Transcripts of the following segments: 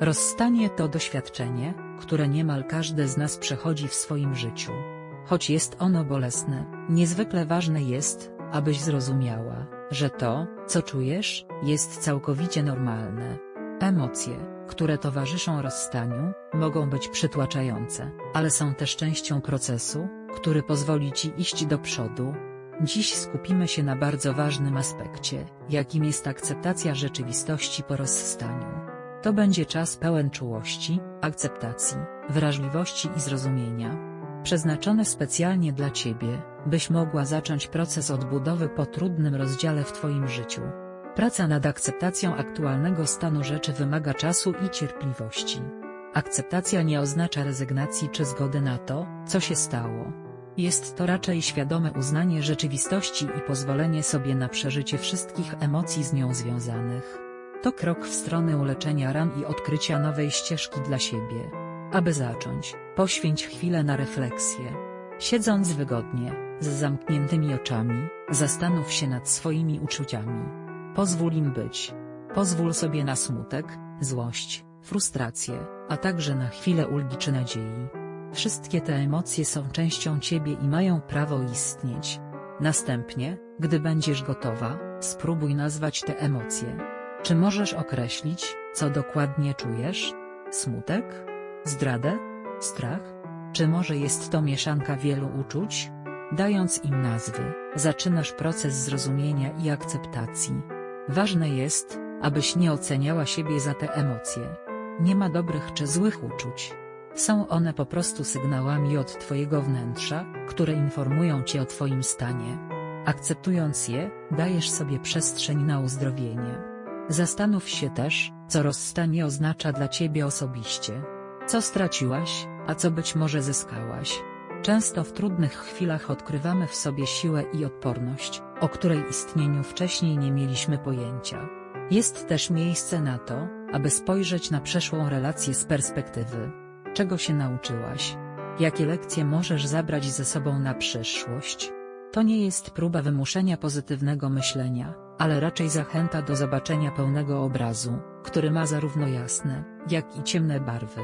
Rozstanie to doświadczenie, które niemal każdy z nas przechodzi w swoim życiu. Choć jest ono bolesne, niezwykle ważne jest, abyś zrozumiała, że to, co czujesz, jest całkowicie normalne. Emocje, które towarzyszą rozstaniu, mogą być przytłaczające, ale są też częścią procesu, który pozwoli ci iść do przodu. Dziś skupimy się na bardzo ważnym aspekcie, jakim jest akceptacja rzeczywistości po rozstaniu. To będzie czas pełen czułości, akceptacji, wrażliwości i zrozumienia. Przeznaczony specjalnie dla Ciebie, byś mogła zacząć proces odbudowy po trudnym rozdziale w Twoim życiu. Praca nad akceptacją aktualnego stanu rzeczy wymaga czasu i cierpliwości. Akceptacja nie oznacza rezygnacji czy zgody na to, co się stało. Jest to raczej świadome uznanie rzeczywistości i pozwolenie sobie na przeżycie wszystkich emocji z nią związanych. To krok w stronę uleczenia ran i odkrycia nowej ścieżki dla siebie. Aby zacząć, poświęć chwilę na refleksję. Siedząc wygodnie, z zamkniętymi oczami, zastanów się nad swoimi uczuciami. Pozwól im być. Pozwól sobie na smutek, złość, frustrację, a także na chwilę ulgi czy nadziei. Wszystkie te emocje są częścią ciebie i mają prawo istnieć. Następnie, gdy będziesz gotowa, spróbuj nazwać te emocje. Czy możesz określić, co dokładnie czujesz? Smutek? Zdradę? Strach? Czy może jest to mieszanka wielu uczuć? Dając im nazwy, zaczynasz proces zrozumienia i akceptacji. Ważne jest, abyś nie oceniała siebie za te emocje. Nie ma dobrych czy złych uczuć. Są one po prostu sygnałami od Twojego wnętrza, które informują Cię o Twoim stanie. Akceptując je, dajesz sobie przestrzeń na uzdrowienie. Zastanów się też, co rozstanie oznacza dla Ciebie osobiście. Co straciłaś, a co być może zyskałaś. Często w trudnych chwilach odkrywamy w sobie siłę i odporność, o której istnieniu wcześniej nie mieliśmy pojęcia. Jest też miejsce na to, aby spojrzeć na przeszłą relację z perspektywy. Czego się nauczyłaś? Jakie lekcje możesz zabrać ze sobą na przyszłość? To nie jest próba wymuszenia pozytywnego myślenia, ale raczej zachęta do zobaczenia pełnego obrazu, który ma zarówno jasne, jak i ciemne barwy.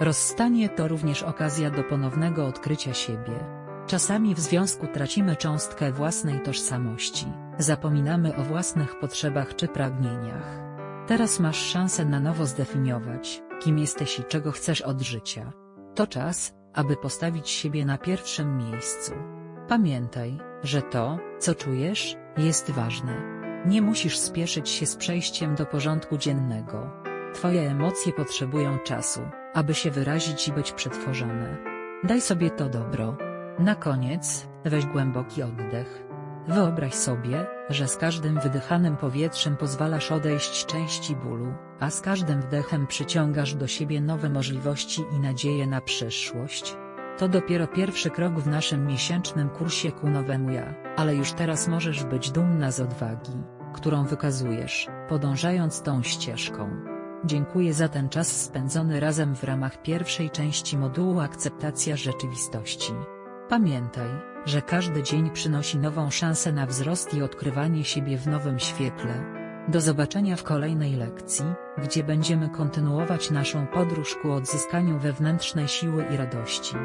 Rozstanie to również okazja do ponownego odkrycia siebie. Czasami w związku tracimy cząstkę własnej tożsamości, zapominamy o własnych potrzebach czy pragnieniach. Teraz masz szansę na nowo zdefiniować, kim jesteś i czego chcesz od życia. To czas, aby postawić siebie na pierwszym miejscu. Pamiętaj, że to, co czujesz, jest ważne. Nie musisz spieszyć się z przejściem do porządku dziennego. Twoje emocje potrzebują czasu, aby się wyrazić i być przetworzone. Daj sobie to dobro. Na koniec, weź głęboki oddech. Wyobraź sobie, że z każdym wydychanym powietrzem pozwalasz odejść części bólu, a z każdym wdechem przyciągasz do siebie nowe możliwości i nadzieję na przyszłość. To dopiero pierwszy krok w naszym miesięcznym kursie ku nowemu ja, ale już teraz możesz być dumna z odwagi, którą wykazujesz, podążając tą ścieżką. Dziękuję za ten czas spędzony razem w ramach pierwszej części modułu Akceptacja rzeczywistości. Pamiętaj, że każdy dzień przynosi nową szansę na wzrost i odkrywanie siebie w nowym świetle. Do zobaczenia w kolejnej lekcji, gdzie będziemy kontynuować naszą podróż ku odzyskaniu wewnętrznej siły i radości.